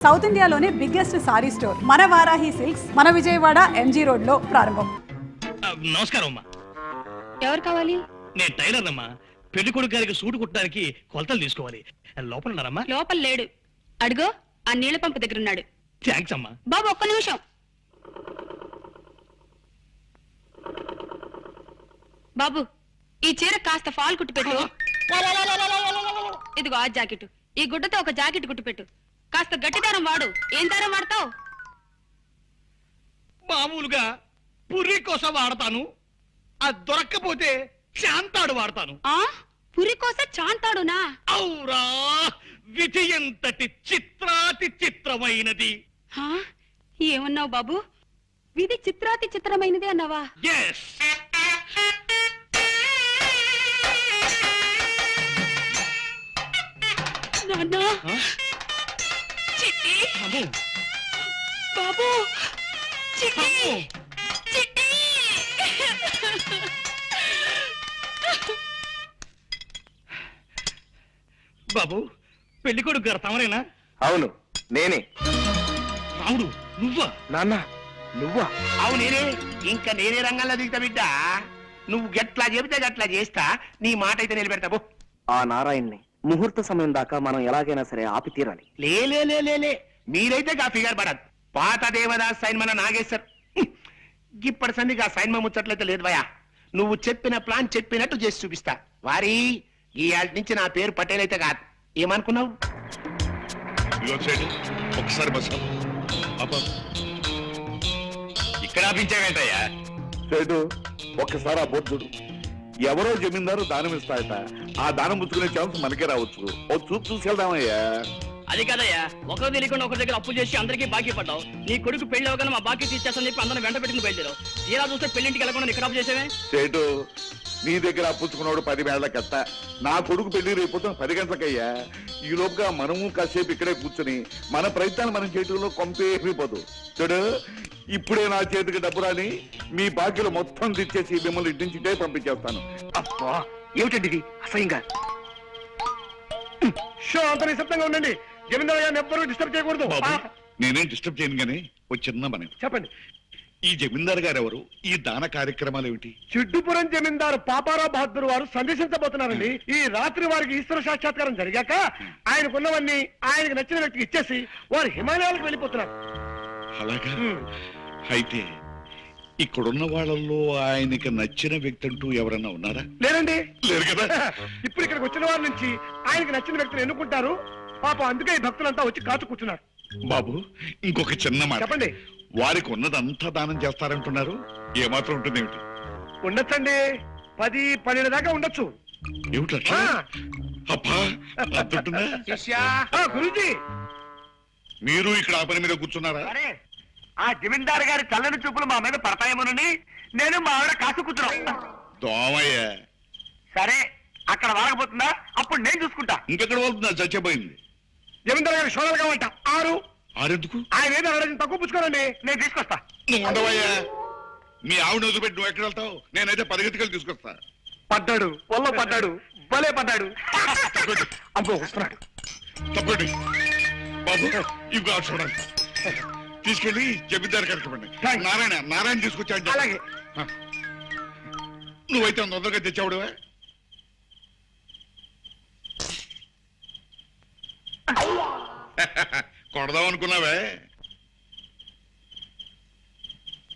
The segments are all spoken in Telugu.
సౌత్ ఇండియాలోనే బిగ్గెస్ట్ సారీ స్టోర్ మన వారాహి సిల్క్స్ మన విజయవాడ ఎంజీ రోడ్లో ప్రారంభం నమస్కారం అమ్మా. ఎవరు కావాలి? నేను టైలర్ అమ్మా. పెళ్ళి కొడుకు గారికి సూటు కుట్టడానికి కొలతలు తీసుకోవాలి. లోపల ఉన్నారమ్మా. లోపల లేడు. అడుగో ఆ నీళ్ళ పంపు దగ్గర ఉన్నాడు థ్యాంక్స్ అమ్మా. బాబు ఒక్క నిమిషం. బాబు ఈ చీర కాస్త ఫాల్ కుట్టు పెట్టు. ఇదిగో ఆ జాకెట్. ఈ గుడ్డతో ఒక జాకెట్ కుట్టు పెట్టు. కాస్త గట్టి దారం వాడు. ఏం దారం వాడతావు? మామూలుగా పుర్రి కోసం వాడతాను. అది దొరక్కపోతే శాంతాడు వాడతాను. ఆ? పురి కోసం చాంతాడునా? అవురా విధి ఎంతటి చిత్రాతి చిత్రమైనది. హా? ఏమన్నావు బాబు? విధి చిత్రాతి చిత్రమైనది అన్నావా? ఎస్ నాన్న చిట్టి. బాబు. చిట్టి. చిట్టి. బాబు పెళ్ళి కొడుకు గారు తమరేనా? అవును నేనే. రాముడు నువ్వా? నాన్న నువ్వా? అవు నేనే. ఇంకా నేనే రంగంలో దిగుతా బిడ్డ. నువ్వు గట్లా చెబితే గట్లా చేస్తా. నీ మాట అయితే నిలబెడతా పో ఆ నారాయణ్ణి. ముహూర్త సమయం దాకా మనం ఎలాగైనా సరే ఆపి తీరాలి. లే లే లే లే లే. మీరైతే గా ఫిగర్ పడదు పాత దేవదాస్ సైన్ మన నాగేశ్వర్. ఇప్పటి సందిగా సైన్ ముచ్చట్లయితే లేదు భయ నువ్వు చెప్పిన ప్లాన్ చెప్పినట్టు చేసి చూపిస్తా. వారి ఈ నుంచి నా పేరు పటేల్ అయితే కాదు. ఏమనుకున్నావు? ఒకసారి ఇక్కడ ఆపించావేంటయ్యా? సేటు ఒక్కసారి ఆ బోర్డు చూడు. ఎవరో జమీందారు దానం ఇస్తాయట. ఆ దానం పుచ్చుకునే ఛాన్స్ మనకే రావచ్చు. ఓ చూపు చూసుకెళ్దామయ్యా. అది కాదయ్యా. ఒకరు తెలియకుండా ఒకరి దగ్గర అప్పు చేసి అందరికీ బాకీ పడ్డావు. నీ కొడుకు పెళ్ళి అవగానే మా బాకీ తీసేస్తాను చెప్పి అందరం వెంట పెట్టుకుని బయలుదేరావు. తీరా చూస్తే పెళ్ళింటికి వెళ్ళకుండా ఇక్కడ అప్పు చేసేవే? సేటు నీ దగ్గర పుచ్చుకున్నాడు పది వేళ్ళకెత్త నా కొడుకు పెళ్ళి రేపు పది గంటలకయ్యా. ఈ లోపుగా మనము కాసేపు ఇక్కడే కూర్చుని మన ప్రయత్నాలు మనం చేయటంలో కొంపేమిపోదు చూడు ఇప్పుడే నా చేతికి డబ్బు రాని మీ బాకీలు మొత్తం తెచ్చేసి మిమ్మల్ని ఇంటి నుంచిటే పంపించేస్తాను. అబ్బా ఏమిటండి ఇది? అసహ్యంగా. షో అంత నిశ్శబ్దంగా ఉండండి. జమీందారు గారిని ఎవ్వరూ డిస్టర్బ్ చేయకూడదు. బాబు నేనేం డిస్టర్బ్ చేయను గానీ ఓ చిన్న మనం చెప్పండి. ఈ జమీందార్ గారు ఎవరు ఈ దాన కార్యక్రమాలు ఏమిటి? చిడ్డుపురం జమీందారు పాపారావు బహదూర్ వారు సందేశించబోతున్నారండి ఈ రాత్రి వారికి ఈశ్వర సాక్షాత్కారం జరిగాక ఆయనకున్నవన్నీ ఆయనకు నచ్చిన వ్యక్తికి ఇచ్చేసి వారు హిమాలయాలకు వెళ్ళిపోతున్నారు. అలాగా. అయితే ఇక్కడున్న వాళ్ళల్లో ఆయనకి నచ్చిన వ్యక్తి అంటూ ఎవరన్నా ఉన్నారా? లేరండి. లేరు కదా. ఇప్పుడు ఇక్కడికి వచ్చిన వారి నుంచి ఆయనకి నచ్చిన వ్యక్తిని ఎన్నుకుంటారు? పాపం అందుకే ఈ భక్తులంతా వచ్చి కాచు కూర్చున్నారు. బాబు ఇంకొక చిన్న మాట. చెప్పండి. వారికి ఉన్నదంతా దానం చేస్తారంటున్నారు. ఏమాత్రం ఉంటుంది ఏమిటి ఉండొచ్చండి. పది పన్నెండు దాకా ఉండొచ్చు. ఏమిటట్లా ఆ, అబ్బా అంతుంటుందా శిష్యా. ఆ, గురూజీ. మీరు ఇక్కడ ఆ పని మీద కూర్చున్నారా? సరే ఆ జమీందారు గారి చల్లని చూపులు మా మీద పడతాయేమోనని నేను మా ఆవిడ కాసు కూర్చున్నాం దోమయ్య. సరే అక్కడ వాడకపోతుందా? అప్పుడు నేను చూసుకుంటా. ఇంకెక్కడ వెళ్తుందా చచ్చిపోయింది. జమీందారు గారి షోడలు కావంట ఆరు. ఆరెందుకు? ఆయన ఏదో అడగడం తక్కువ పుచ్చుకోరండి. నేను తీసుకొస్తా. నువ్వు ఉండవయ్యా. మీ ఆవిడ వదిలిపెట్టి నువ్వు ఎక్కడ వెళ్తావు? నేనైతే పరిగెత్తుకెళ్ళి తీసుకొస్తా. పడ్డాడు. పొల్ల పడ్డాడు. భలే పడ్డాడు. అబ్బో వస్తున్నాడు. తప్పండి బాబు ఇవి చూడండి తీసుకెళ్ళి కరెక్ట్ థాంక్స్. నారాయణ నారాయణ తీసుకొచ్చాడు. అలాగే. నువ్వైతే తొందరగా తెచ్చావుడువే? కొడదాం అనుకున్నావే?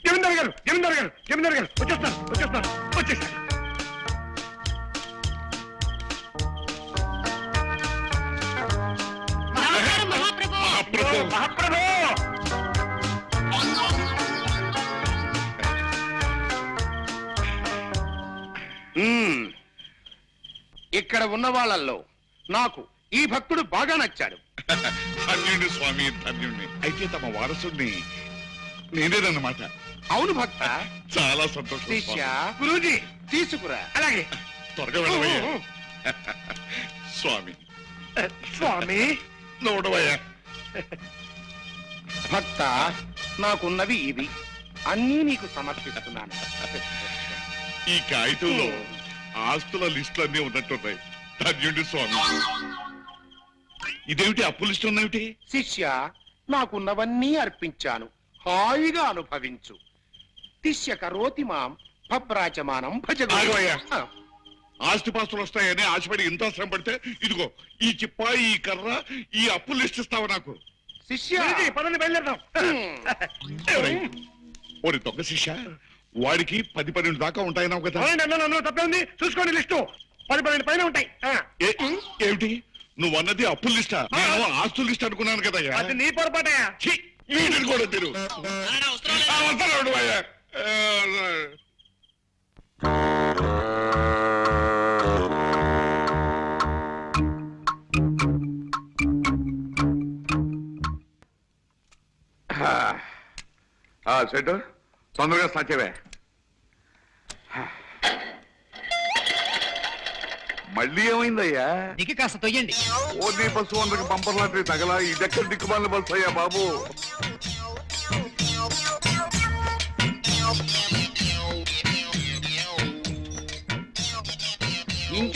జమీందారు గారు జమీందారు గారు జమీందారు గారు వచ్చేస్తాను వచ్చేస్తాను వచ్చేస్తాను మహాప్రభు మహాప్రభు. ఇక్కడ ఉన్న వాళ్ళల్లో నాకు ఈ భక్తుడు బాగా నచ్చాడు. ధన్యుణ్ణి స్వామి ధన్యుణ్ణి. అయితే తమ వారసుడిని నేనేదన్నమాట అవును భక్త. చాలా సంతోషం శిష్య. గురూజీ తీసుకురా. అలాగే. త్వరగా వెళ్ళవయ్యా. స్వామి. స్వామి. నోడవయ్యా భక్త నాకున్నవి ఇవి. అన్నీ నీకు సమర్పిస్తున్నాను. ఈ కాగితంలో ఆస్తుల లిస్టులు అన్నీ ఉన్నట్టున్నాయి ధన్యుడి స్వామి. ఇదేమిటి? అప్పు లిస్టు ఉన్నేమిటి శిష్య నాకున్నవన్నీ అర్పించాను. హాయిగా అనుభవించు. తిష్య కరోతి మాం భబ్రాచమానం భజ ఆగవయ్యా. ఆస్తిపాస్తులు వస్తాయని ఆశపడి ఇంత శ్రమ పడితే ఇదిగో ఈ చిప్ప ఈ కర్ర ఈ అప్పులు లిస్ట్ ఇస్తావా నాకు. శిష్య. పదండి బయలుదేరదాం. దొంగ శిష్య. వాడికి పది పన్నెండు దాకా ఉంటాయన్నావు కదా. తప్పే ఉంది చూసుకోండి లిస్టు. పది పన్నెండు పైన ఉంటాయి. ఏ- ఏమిటి? నువ్వు అన్నది అప్పుల లిస్టా? నేను ఆస్తుల లిస్ట్ అనుకున్నాను కదా అది నీ పొరపాటే వీడిని కూడా తిరు. ఆ, వస్తున్నాడు అయ్యా. ఆ, ఆ. సెట్ తొందరగా సత్యవే మళ్ళీ ఏమైందయ్యా? దిక్కి కాస్త తొయ్యండి. ఓ నీ బస్సు వందకి బంపర్ లాంటి తగలా ఇదెక్కడ దిక్కుమాలిన బస్సు అయ్యా బాబు.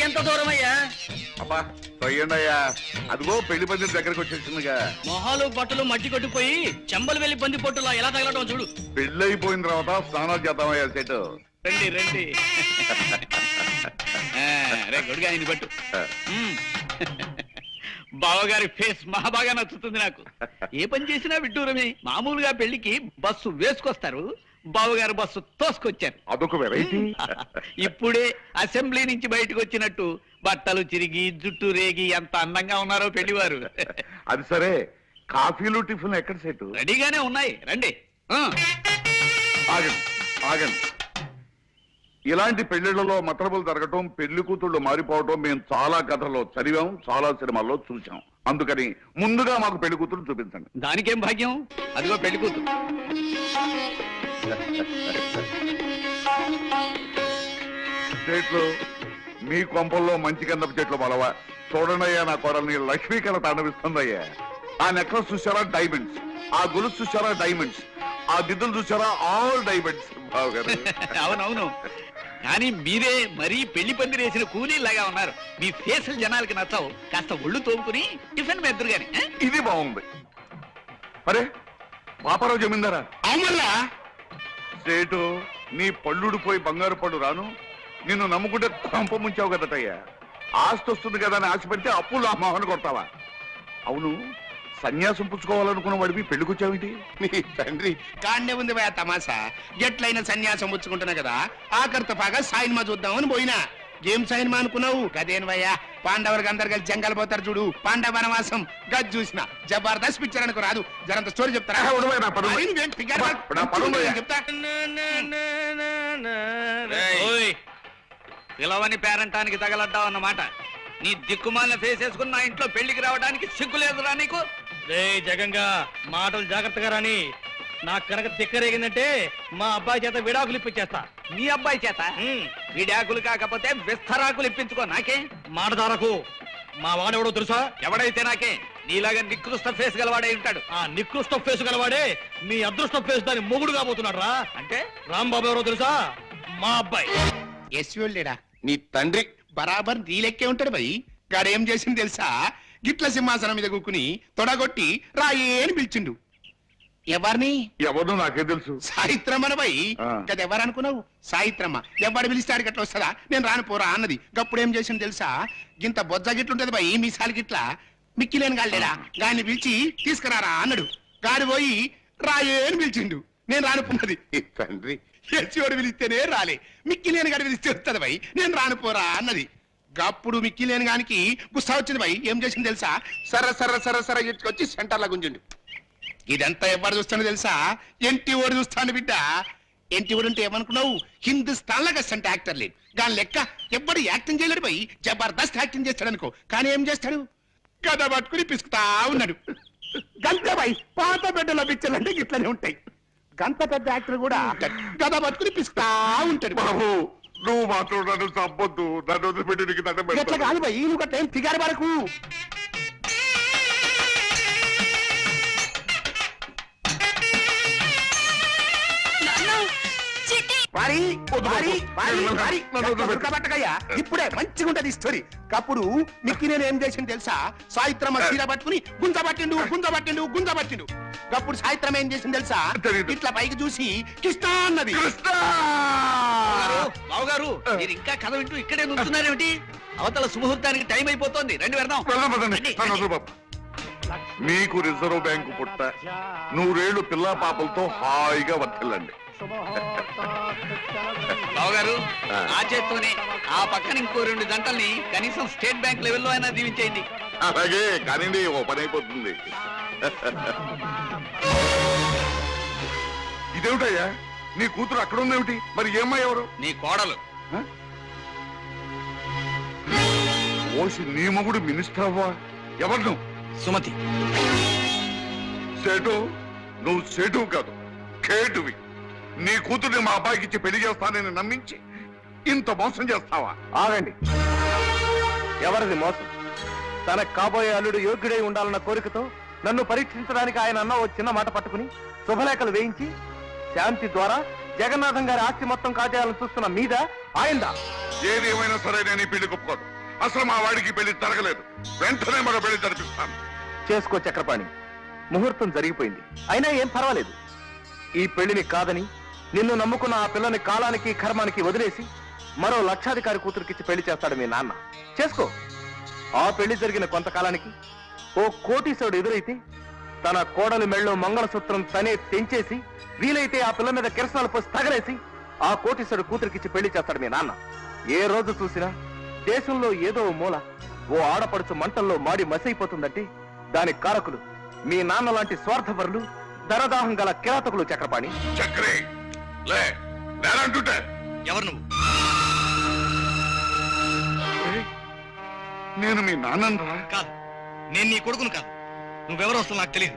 ఇంకెంత దూరం అయ్యా అబ్బా తొయ్యండి అయ్యా అదిగో పెళ్ళి పందిరి దగ్గరకు వచ్చేసిందిగా. మొహాలు బట్టలు మట్టి కొట్టిపోయి చెంబలు వెళ్ళి బంది పొట్టులా ఎలా తగలటం చూడు. పెళ్ళి అయిపోయిన తర్వాత స్నానాలు చేద్దామయ్యా సెట్. రండి రండి. రే గొడుగా ఇది పట్టు. బావగారి ఫేస్ మహా బాగా నచ్చుతుంది నాకు. ఏ పని చేసినా విడ్డూరమే. మామూలుగా పెళ్ళికి బస్సు వేసుకొస్తారు. బావగారు బస్సు తోసుకొచ్చారు. అదొక వెరైటీ ఇప్పుడే అసెంబ్లీ నుంచి బయటకు వచ్చినట్టు బట్టలు చిరిగి జుట్టు రేగి ఎంత అందంగా ఉన్నారో పెళ్ళివారు. అది సరే. కాఫీలు టిఫిన్ ఎక్కడ సెట్ రెడీగానే ఉన్నాయి. రండి. ఆ, ఆగండి ఆగండి. ఇలాంటి పెళ్ళిళ్ళలో మతలబులు జరగటం పెళ్ళి కూతుళ్ళు మారిపోవటం మేము చాలా కథల్లో చదివాం చాలా సినిమాల్లో చూసాం అందుకని ముందుగా మాకు పెళ్ళి కూతురు చూపించండి. దానికేం భాగ్యం? అదిగో పెళ్ళి కూతురు. చెట్లు. మీ కొంపల్లో మంచి గంధపు చెట్లు బలవా చూడండి అయ్యా నా కోడల్ని లక్ష్మీ కళ తాండవిస్తుందయ్యా. ఆ నెక్లెస్ చూసారా డైమండ్స్ ఆ గొలుసు చూసారా డైమండ్స్ ఆ దిద్దులు చూసారా ఆల్ డైమండ్స్ బావగారు. అవునవును. కానీ మీరే మరీ పెళ్ళి పందిరి వేసిన కూలీలాగా ఉన్నారు. మీ ఫేసులు జనాలకి నచ్చవు. కాస్త ఒళ్ళు తోముకుని టిఫిన్ మెద్దరు గాని? ఇది బాగుంది. అరే పాపారావు జమీందారా? అవునల్లా. సేటు నీ పళ్ళుడు పోయి బంగారు పళ్ళు రాను? నిన్ను నమ్ముకుంటే తంప ముంచావు కదటయ్యా. ఆస్తి వస్తుంది కదా అని ఆశపడితే అప్పులు ఆ మొహన కొడతావా? అవును సన్యాసం పుచ్చుకోవాలనుకున్న వాడివి పెళ్ళికొచ్చావేంటి నీ తండ్రి కాండే ఉంది భయ తమాసా ఎట్లయినా సన్యాసం పుచ్చుకుంటున్నా కదా. ఆఖరితో పాగా సాయిన్మా చూద్దామని పోయినా. ఏం సాయిన్మా అనుకున్నావు? కదేను భయ్యా? పాండవులకు అందరు కలిసి జంగల్ పోతారు చూడు. పాండవ వనవాసం. గది చూసిన. జబర్దస్త్ పిక్చర్ అనుకో రాదు. జరంత స్టోరీ చెప్తారా? నువ్వేం. నేను చెప్తా. ఓయ్, పిలవని పేరంటానికి తగలడ్డావు అన్నమాట. నీ దిక్కుమాలిన ఫేస్ వేసుకుని నా ఇంట్లో పెళ్ళికి రావడానికి సిగ్గు లేదురా నీకు? రే జగంగా మాటలు జాగ్రత్తగా రాని. నాకు కనుక తిక్కరేగిందంటే మా అబ్బాయి చేత విడాకులు ఇప్పించేస్తా. నీ అబ్బాయి చేత? విడాకులు కాకపోతే విస్తరాకులు ఇప్పించుకో నాకే? మాటదారకు మా వాడెవడో తెలుసా? ఎవడైతే నాకే? నీలాగా నికృష్ట ఫేస్ గలవాడై ఉంటాడు. ఆ నికృష్ట ఫేస్ గలవాడే మీ అదృష్ట ఫేస్ దాని మొగుడు కాబోతున్నాడు రా అంటే? రాంబాబు ఎవరో తెలుసా? మా అబ్బాయి. ఎస్వెళ్ళేడా నీ తండ్రి బరాబర్ నీ లెక్కే ఉంటాడు భయ్ గాడు ఏం చేసింది తెలుసా? గిట్ల సింహాసనం మీద కూకుని తొడగొట్టి రాయే అని పిలిచిండు. ఎవరిని? ఎవరు నాకే తెలుసు. సాయిత్రమ్మన భయ్ ఆ. కదా ఎవరు అనుకున్నావు సాయిత్రమ్మ. ఎవడు పిలిస్తే ఆడికి ఎట్లా వస్తుందా? నేను రాను పోరా అన్నది. గప్పుడు ఏం చేసింది తెలుసా? గింత బొజ్జ గిట్లుంటది భయ్ మీసాలు గిట్ల. మిక్కిలేని గాళ్ళేడా గాని పిలిచి తీసుకురారా అన్నాడు. గాడి పోయి రాయే అని పిలిచిండు. నేను రానుకున్నది తండ్రి. ఎచ్చివాడు పిలిస్తేనే రాలే. మిక్కిలేని గాడి పిలిస్తే వస్తుంది భయ్ నేను రానుపోరా అన్నది. గప్పుడు మిక్కిలేని గానికి గుస్సా వచ్చింది భయ్ ఏం చేసింది తెలుసా? సర్ర సర్ర సర్ర సర్ర ఎత్తుకొచ్చి సెంటర్లో గుంజిండు. ఇదంతా ఎవరు చూస్తానో తెలుసా? ఎంటి ఓడి చూస్తాను బిడ్డ. ఎంటి ఓడి అంటే ఏమనుకున్నావు? హిందుస్థాన్లో అంటే యాక్టర్ లేడు దాని లెక్క ఎవ్వడు యాక్టింగ్ చేయలేడు పోయి జబర్దస్త్ యాక్టింగ్ చేస్తాడు అనుకో. కానీ ఏం చేస్తాడు? గద పట్టుకుని పిసుకుతా ఉన్నాడు. గంతే బాయ్ పాత బిడ్డల పిక్చర్లు అంటే ఇట్లనే ఉంటాయి. గంత పెద్ద యాక్టర్ కూడా గద పట్టుకుని పిసుకుతా ఉంటాడు. బాబు నువ్వు మాత్రం నన్ను చంపొద్దు. నన్ను వదిలిపెట్టి నీకు దండం ఎట్లా. కాదు బాయ్ నువ్వు గట్ల ఏం ఫిగారు వరకు వారి వద్దు వారి బాబు. వారి నన్ను వారి. నన్ను వదిలిపెట్టు. ఉడకబెట్టకయ్యా ఇప్పుడే మంచిగా ఉంటది స్టోరీ. అప్పుడు మిక్కి నేను ఏం చేసింది తెలుసా? సాయిత్రమ్మ చీర పట్టుకుని గుంజ పట్టిండు గుంజ పట్టిండు గుంజ పట్టిండు. అప్పుడు సాయిత్రం ఏం చేసింది తెలుసా? తెలీదు. ఇట్లా పైకి చూసి కృష్ణ అన్నది. కృష్ణ! బావగారు మీరు ఇంకా కథ వింటూ ఇక్కడే నుంచున్నారేమిటి? అవతల సుముహూర్తానికి టైం అయిపోతోంది. రండి వెళ్దాం. వెళ్దాం పదండి. రండి, నన్ను రండి. వదిలు బాబు మీకు రిజర్వ్ బ్యాంకు పుట్ట నూరేళ్ళు పిల్లా పాపలతో హాయిగా వర్తిల్లండి బావగారు ఆ. ఆ చేత్తోనే ఆ పక్కన ఇంకో రెండు జంటల్ని కనీసం స్టేట్ బ్యాంక్ లెవెల్లో అయినా దీవించేయండి. అలాగే కానివ్వండి ఓ పని అయిపోతుంది. ఇదేమిటయ్యా? నీ కూతురు అక్కడ ఉందేమిటి? మరి ఏమ్మా ఎవరు? నీ కోడలు. ఓసి నీ మొగుడు మినిస్టర్ అవ్వా? ఎవరు నువ్వు సుమతి. సేటు? నువ్వు సేటు కాదు కేటువి. నీ కూతుర్ని మా అబ్బాయికి ఇచ్చి పెళ్ళి చేస్తానని నమ్మించి ఇంత మోసం చేస్తావా? ఆగండి. ఎవరిది మోసం? తనకు కాబోయే అల్లుడు యోగ్యుడై ఉండాలన్న కోరికతో నన్ను పరీక్షించడానికి ఆయన అన్న ఓ చిన్న మాట పట్టుకుని శుభలేఖలు వేయించి శాంతి ద్వారా జగన్నాథం గారి ఆస్తి మొత్తం కాజేయాలని చూస్తున్న మీద ఆయందా? ఏది ఏమైనా సరే నేను ఈ పెళ్ళి ఒప్పుకోను. అసలు మా వాడికి పెళ్ళి జరగలేదు. వెంటనే మరో పెళ్ళి జరిపిస్తాను. చేసుకో చక్రపాణి. ముహూర్తం జరిగిపోయింది. అయినా ఏం పర్వాలేదు. ఈ పెళ్ళిని కాదని నిన్ను నమ్ముకున్న ఆ పిల్లని కాలానికి కర్మానికి వదిలేసి మరో లక్షాధికారి కూతురికిచ్చి పెళ్ళి చేస్తాడు మీ నాన్న. చేసుకో. ఆ పెళ్ళి జరిగిన కొంతకాలానికి ఓ కోటీశ్వరుడు ఎదురైతే తన కోడలి మెళ్ళో మంగళసూత్రం తనే తెంచేసి వీలైతే ఆ పిల్ల మీద కిరసనాలు పోసి తగలేసి ఆ కోటీశ్వరుడు కూతురికిచ్చి పెళ్ళి చేస్తాడు మీ నాన్న. ఏ రోజు చూసినా దేశంలో ఏదో మూల ఓ ఆడపడుచు మంటల్లో మాడి మసైపోతుందంటే దాని కారకులు మీ నాన్న లాంటి స్వార్థపరులు దరదాహం గల కిరాతకులు చక్రపాణి. చక్రే! లే నేనంటుంటే ఎవరు నువ్వు? నేను మీ నాన్నరా కాదు నేను నీ కొడుకును కాదు. నువ్వెవరు వస్తావు నాకు తెలియదు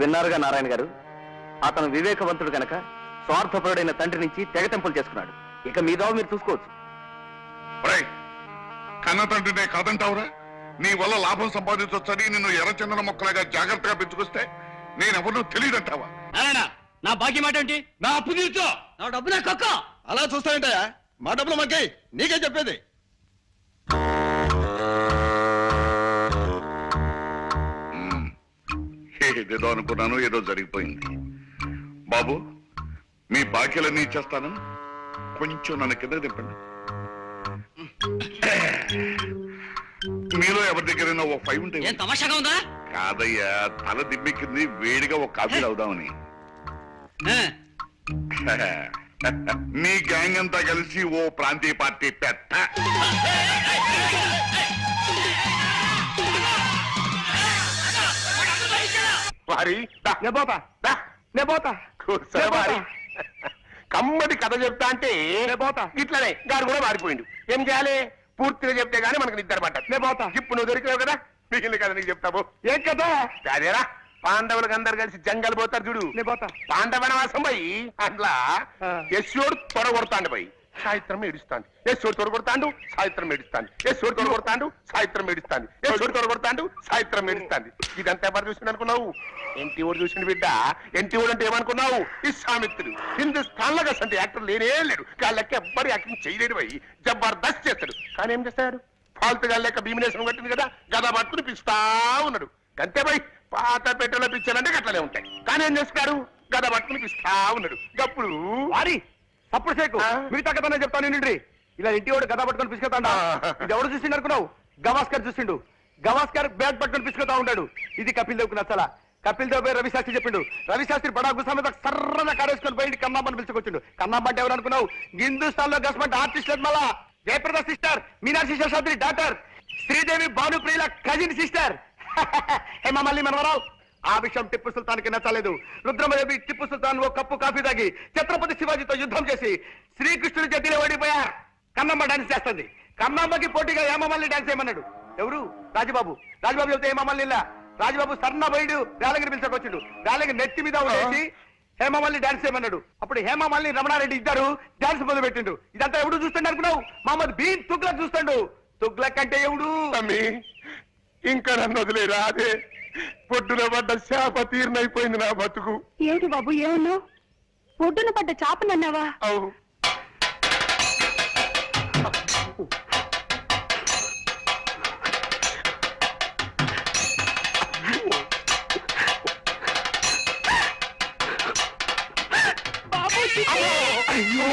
విన్నారుగా నారాయణ గారు? అతను వివేకవంతుడు గనక స్వార్థపరుడైన తండ్రి నుంచి తెగతెంపులు చేసుకున్నాడు. ఇక మీ దావ మీరు చూసుకోవచ్చు. ఒరేయ్, కన్న తండ్రినే కాదంటావురా? నీ వల్ల లాభం సంపాదించొచ్చని నిన్ను ఎర్రచందన మొక్కలాగా జాగ్రత్తగా పెంచుకొస్తే నేనెవరినో తెలియదంటావా? నారాయణ నా బాకీ మాట ఏంటి నా అప్పు తీర్చో. నా డబ్బు నా కక్క. అలా చూస్తావేంటయా మా డబ్బులు మాకే. నీకే చెప్పేది. ఏదేదో అనుకున్నాను ఏదో జరిగిపోయింది. బాబు మీ బాకీలన్నీ ఇచ్చేస్తాను. కొంచెం నన్ను కింద దింపండి. మీలో ఎవరి దగ్గరైనా ఓ ఫైవ్ ఉంటే ఏం తమాషాగా ఉందా? కాదయ్యా తల దిమ్మెక్కింది వేడిగా ఒక కాఫీ అవుదామని మీ గ్యాంగ్ అంతా కలిసి ఓ ప్రాంతీయ పార్టీ పెట్ట వారి దా, నే పోతా. దా, నే పోతా. కూర్చో వారి. కమ్మటి కథ చెప్తా అంటే పోతా. ఇట్లనే గారు కూడా మారిపోయిండు. ఏం చేయాలి? పూర్తిగా చెప్తే గానీ మనకు నిద్ర పట్టదు. నే పోతా. ఇప్పుడు నువ్వు దొరికినావు కదా మిగిలిన కదా నీకు చెప్తావు ఏం కదా అదేరా పాండవులకు అందరు కలిసి జంగల్ పోతారు చూడు. పోతా. పాండవనవాసం పోయి అందులో ఆ. యశోడు తొడగొడతాండు పోయి. సాయిత్రం ఏడుస్తాండు. యశోడు తొడగొడతాండు సాయిత్రం ఏడుస్తాండు. యశోడు తొడగొడతాండు సాయిత్రం ఏడుస్తాండు. యశోడు తొడగొడతాండు సాయిత్రం ఏడుస్తాండు. ఇదంతా ఎవరు చూసిండు అనుకున్నావు? ఎన్టీ ఓడి చూసిండు బిడ్డ. ఎన్టీ ఓడి అంటే ఏమనుకున్నావు? విశ్వామిత్రుడు హిందుస్థాన్లో యాక్టర్ లేనే లేడు. వాళ్ళకి ఎవ్వరు యాక్టింగ్ చేయలేడు పోయి. జబర్దస్త్ చేస్తాడు. కానీ ఏం చేస్తాడు? ఫాల్తుగా లెక్క భీమినేశ్వరం కట్టింది కదా? గద పట్టుకుని పిస్తా ఉన్నాడు. అంతే పోయి. పాత పెట్టెలో పిక్చర్ అంటే గట్లనే ఉంటాయి. కానీ ఏం చేస్తాడు గద పట్టుకుని పిస్తా ఉన్నాడు. గప్పుడు. వారి తప్పుడు సేకు? మిగతా కథనే చెప్తాను నిండ్రి. ఇలా ఇంటి వాడు గదా పట్టుకొని పిసుకుతాడా. ఇది ఎవడు చూసిండు అనుకున్నావు? గవాస్కర్ చూసిండు. గవాస్కర్ బ్యాట్ పట్టుకొని పిసుకుతా ఉంటాడు ఇది కపిల్ దేవ్కు నచ్చలా. కపిల్ దేవ్ పేరు రవిశాస్త్రి చెప్పిండు. రవిశాస్త్రి బడా గుసా మీద సర్రన కారేసుకొని పోయి కన్నామ్మని పిలుచుకొచ్చిండు. కన్నామ్మ అంటే ఎవరు అనుకున్నావు? హిందుస్థాన్లో గస్మెంట్ ఆర్టిస్ట్ మళ్ళా జయప్రద సిస్టర్ మీనాక్షి శేషాద్రి డాక్టర్ శ్రీదేవి భానుప్రియుల కజిన్ సిస్టర్. హేమ మళ్ళీ మనవరావు ఆ విషయం టిప్పు సుల్తాన్కి నచ్చలేదు. రుద్రమదేవి టిప్పు సుల్తాన్ ఓ కప్పు కాఫీ తాగి ఛత్రపతి శివాజీతో యుద్ధం చేసి శ్రీకృష్ణుడి చేతిలో ఓడిపోయారు కన్నమ్మ డాన్స్ చేస్తుంది. కన్నమ్మకి పోటీగా హేమమల్లి డాన్స్ చేయమన్నాడు. ఎవరు? రాజబాబు. రాజబాబు చెప్తే హేమమల్లి ఇలా. రాజబాబు సన్న బయడు వేలగిరి పిలిచకొచ్చిండు వేలగిరి నెత్తి మీద ఉండేసి హేమమల్లి డాన్స్ చేయమన్నాడు. అప్పుడు హేమమల్లి రమణారెడ్డి ఇద్దరు డాన్స్ మొదలు పెట్టిండు ఇదంతా ఎవడు చూస్తాడు అనుకున్నావు మహమ్మద్ బీన్ తుగ్లక్ చూస్తాడు. తుగ్లక్ అంటే ఎవడు? ఇంకా నన్ను వదిలే రాదే పొడ్డున పడ్డ చేప తీర్నైపోయింది నా బతుకు. ఏంటి బాబు ఏమన్నా ఒడ్డున పడ్డ చాపనన్నావా అవు. బాబు అయ్యో. అయ్యో.